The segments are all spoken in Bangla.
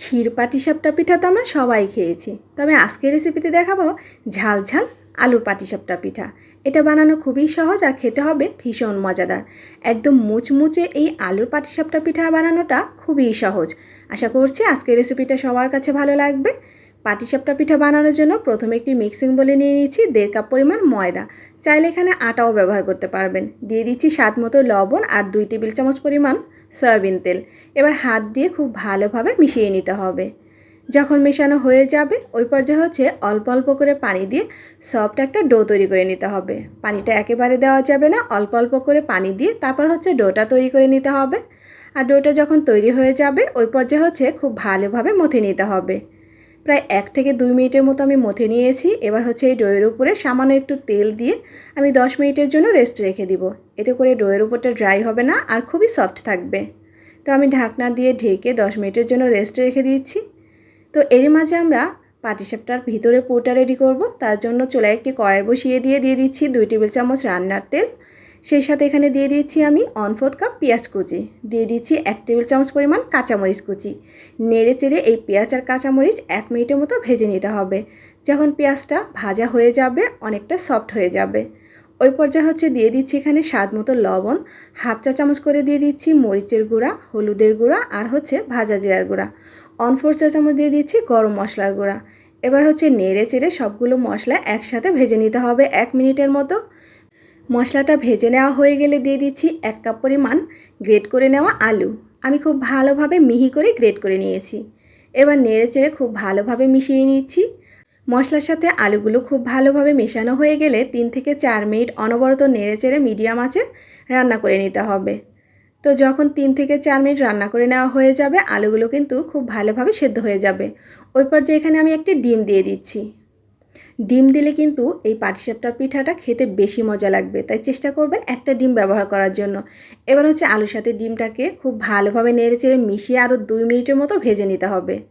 ক্ষীর পাটিসাপটা পিঠা তো আমরা সবাই খেয়েছি। তবে আজকের রেসিপিতে দেখাবো ঝাল ঝাল আলুর পাটিসাপটা পিঠা। এটা বানানো খুবই সহজ আর খেতে হবে ভীষণ মজাদার। একদম মুচমুচে এই আলুর পাটিসাপটা পিঠা বানানোটা খুবই সহজ। আশা করছি আজকের রেসিপিটা সবার কাছে ভালো লাগবে। পাটিসাপটা পিঠা বানানোর জন্য প্রথমে একটি মিক্সিং বলে নিয়ে নিচ্ছি দেড় কাপ পরিমাণ ময়দা। চাইলে এখানে আটাও ব্যবহার করতে পারবেন। দিয়ে দিচ্ছি স্বাদ মতো লবণ আর দুই টেবিল চামচ পরিমাণ সয়াবিন তেল। এবার হাত দিয়ে খুব ভালোভাবে মিশিয়ে নিতে হবে। যখন মেশানো হয়ে যাবে, ওই পর্যায়ে হচ্ছে অল্প অল্প করে পানি দিয়ে সফট একটা ডো তৈরি করে নিতে হবে। পানিটা একেবারে দেওয়া যাবে না, অল্প অল্প করে পানি দিয়ে তারপর হচ্ছে ডোটা তৈরি করে নিতে হবে। আর ডোটা যখন তৈরি হয়ে যাবে, ওই পর্যায়ে হচ্ছে খুব ভালোভাবে মথে নিতে হবে। প্রায় এক থেকে দুই মিনিটের মতো আমি মথে নিয়েছি। এবার হচ্ছে এই ডোয়ের উপরে সামান্য একটু তেল দিয়ে আমি দশ মিনিটের জন্য রেস্ট রেখে দিব। এতে করে ডোয়ের উপরটা ড্রাই হবে না আর খুবই সফট থাকবে। তো আমি ঢাকনা দিয়ে ঢেকে দশ মিনিটের জন্য রেস্ট রেখে দিচ্ছি। তো এর মাঝে আমরা পাটিসাপটার ভিতরে পুরটা রেডি করব। তার জন্য চুলায় একটি কড়াই বসিয়ে দিয়ে দিয়ে দিচ্ছি দুই টেবিল চামচ রান্নার তেল। সেই সাথে এখানে দিয়ে দিচ্ছি আমি অনফোর্থ কাপ পেঁয়াজ কুচি। দিয়ে দিচ্ছি এক টেবিল চামচ পরিমাণ কাঁচামরিচ কুচি। নেড়ে চেড়ে এই পেঁয়াজ আর কাঁচামরিচ এক মিনিটের মতো ভেজে নিতে হবে। যখন পেঁয়াজটা ভাজা হয়ে যাবে, অনেকটা সফট হয়ে যাবে। ওই পর্যায়ে হচ্ছে দিয়ে দিচ্ছি এখানে স্বাদ মতো লবণ। হাফ চা চামচ করে দিয়ে দিচ্ছি মরিচের গুঁড়া, হলুদের গুঁড়া আর হচ্ছে ভাজা জিরার গুঁড়া। অন চা চামচ দিয়ে দিচ্ছি গরম মশলার গুঁড়া। এবার হচ্ছে নেড়ে চেড়ে সবগুলো মশলা একসাথে ভেজে নিতে হবে এক মিনিটের মতো। মশলাটা ভেজে নেওয়া হয়ে গেলে দিয়ে দিচ্ছি এক কাপ পরিমাণ গ্রেট করে নেওয়া আলু। আমি খুব ভালোভাবে মিহি করে গ্রেট করে নিয়েছি। এবার নেড়ে চেড়ে খুব ভালোভাবে মিশিয়ে নিচ্ছি। মশলার সাথে আলুগুলো খুব ভালোভাবে মেশানো হয়ে গেলে তিন থেকে চার মিনিট অনবরত নেড়ে চেড়ে মিডিয়াম আঁচে রান্না করে নিতে হবে। তো যখন তিন থেকে চার মিনিট রান্না করে নেওয়া হয়ে যাবে, আলুগুলো কিন্তু খুব ভালোভাবে সেদ্ধ হয়ে যাবে। ওই পর্যায়ে এখানে আমি একটি ডিম দিয়ে দিচ্ছি। ডিম দিলে কিন্তু এই পাটিসাপটার পিঠাটা খেতে বেশি মজা লাগবে। তাই চেষ্টা করবেন একটা ডিম ব্যবহার করার জন্য। এবার হচ্ছে আলুর সাথে ডিমটাকে খুব ভালোভাবে নেড়ে চেড়ে মিশিয়ে আরও দুই মিনিটের মতো ভেজে নিতে হবে।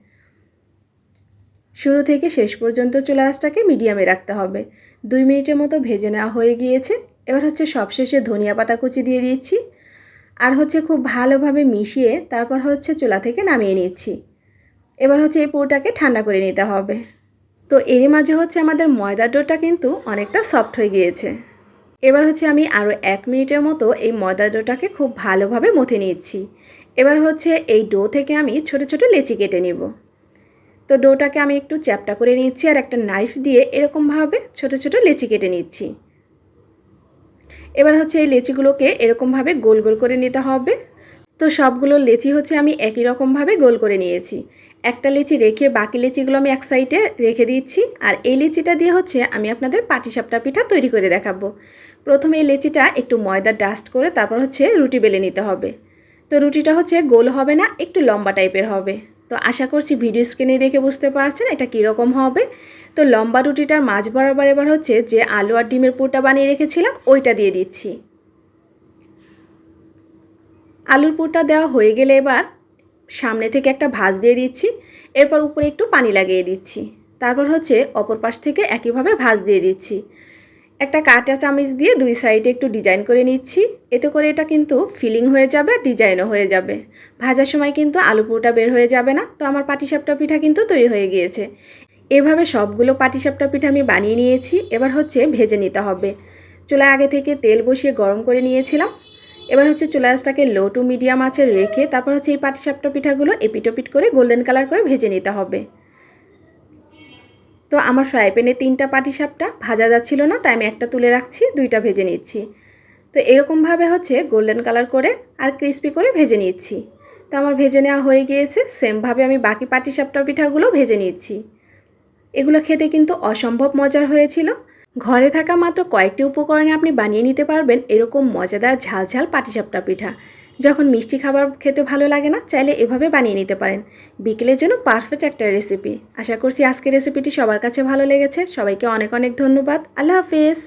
শুরু থেকে শেষ পর্যন্ত চুলা মিডিয়ামে রাখতে হবে। দুই মিনিটের মতো ভেজে নেওয়া হয়ে গিয়েছে। এবার হচ্ছে সবশেষে ধনিয়া পাতা কুচি দিয়ে দিচ্ছি। আর হচ্ছে খুব ভালোভাবে মিশিয়ে তারপর হচ্ছে চুলা থেকে নামিয়ে নিচ্ছি। এবার হচ্ছে এই পুরোটাকে ঠান্ডা করে নিতে হবে। তো এরই মাঝে হচ্ছে আমাদের ময়দা ডোটা কিন্তু অনেকটা সফট হয়ে গিয়েছে। এবার হচ্ছে আমি আরও এক মিনিটের মতো এই ময়দা ডোটাকে খুব ভালোভাবে মথে নিচ্ছি। এবার হচ্ছে এই ডো থেকে আমি ছোট ছোট লেচি কেটে নিব। তো ডোটাকে আমি একটু চ্যাপটা করে নিচ্ছি আর একটা নাইফ দিয়ে এরকমভাবে ছোট ছোট লেচি কেটে নিচ্ছি। এবার হচ্ছে এই লেচিগুলোকে এরকমভাবে গোল গোল করে নিতে হবে। তো সবগুলো লেচি হচ্ছে আমি একই রকমভাবে গোল করে নিয়েছি। একটা লেচি রেখে বাকি লেচিগুলো আমি এক সাইডে রেখে দিচ্ছি আর এই লেচিটা দিয়ে হচ্ছে আমি আপনাদের পাটিসাপটা পিঠা তৈরি করে দেখাবো। প্রথমে এই লেচিটা একটু ময়দা ডাস্ট করে তারপর হচ্ছে রুটি বেলে নিতে হবে। তো রুটিটা হচ্ছে গোল হবে না, একটু লম্বা টাইপের হবে। তো আশা করছি ভিডিও স্ক্রিনে দেখে বুঝতে পারছেন এটা কীরকম হবে। তো লম্বা রুটিটার মাঝ বরাবর এবার হচ্ছে যে আলু আর ডিমের পুরটা বানিয়ে রেখেছিলাম, ওইটা দিয়ে দিচ্ছি। আলুর পুরটা দেওয়া হয়ে গেলে এবার সামনে থেকে একটা ভাজ দিয়ে দিচ্ছি। এরপর উপরে একটু পানি লাগিয়ে দিচ্ছি। তারপর হচ্ছে অপর পাশ থেকে একইভাবে ভাজ দিয়ে দিচ্ছি। একটা কাটা চামিচ দিয়ে দুই সাইডে একটু ডিজাইন করে নিচ্ছি। এতে করে এটা কিন্তু ফিলিং হয়ে যাবে আর ডিজাইনও হয়ে যাবে। ভাজার সময় কিন্তু আলু পুরোটা বের হয়ে যাবে না। তো আমার পাটিসাপটা পিঠা কিন্তু তৈরি হয়ে গিয়েছে। এভাবে সবগুলো পাটিসাপটা পিঠা আমি বানিয়ে নিয়েছি। এবার হচ্ছে ভেজে নিতে হবে। চুলায় আগে থেকে তেল বসিয়ে গরম করে নিয়েছিলাম। এবার হচ্ছে চুলাসটাকে লো টু মিডিয়াম আছে রেখে তারপর হচ্ছে এই পাটিসাপটা পিঠাগুলো এপিটোপিট করে গোল্ডেন কালার করে ভেজে নিতে হবে। তো আমার ফ্রাই প্যানে তিনটা পাটিসাপটা ভাজা যাচ্ছিল না, তাই আমি একটা তুলে রাখছি, দুইটা ভেজে নিচ্ছি। তো এরকমভাবে হচ্ছে গোল্ডেন কালার করে আর ক্রিস্পি করে ভেজে নিচ্ছি। তো আমার ভেজে নেওয়া হয়ে গিয়েছে সেমভাবে আমি বাকি পাটিসাপটা পিঠাগুলো ভেজে নিচ্ছি। এগুলো খেতে কিন্তু অসম্ভব মজার হয়েছিল। ঘরে থাকা মাত্র কয়েকটি উপকরণে আপনি বানিয়ে নিতে পারবেন এরকম মজাদার ঝালঝাল পাটিসাপটা পিঠা। যখন মিষ্টি খাবার খেতে ভালো লাগে না, চাইলে এভাবে বানিয়ে নিতে পারেন। বিকেলের জন্য পারফেক্ট একটা রেসিপি আশা করছি আজকের রেসিপিটি সবার কাছে ভালো লেগেছে। সবাইকে অনেক অনেক ধন্যবাদ। আল্লাহ হাফেজ।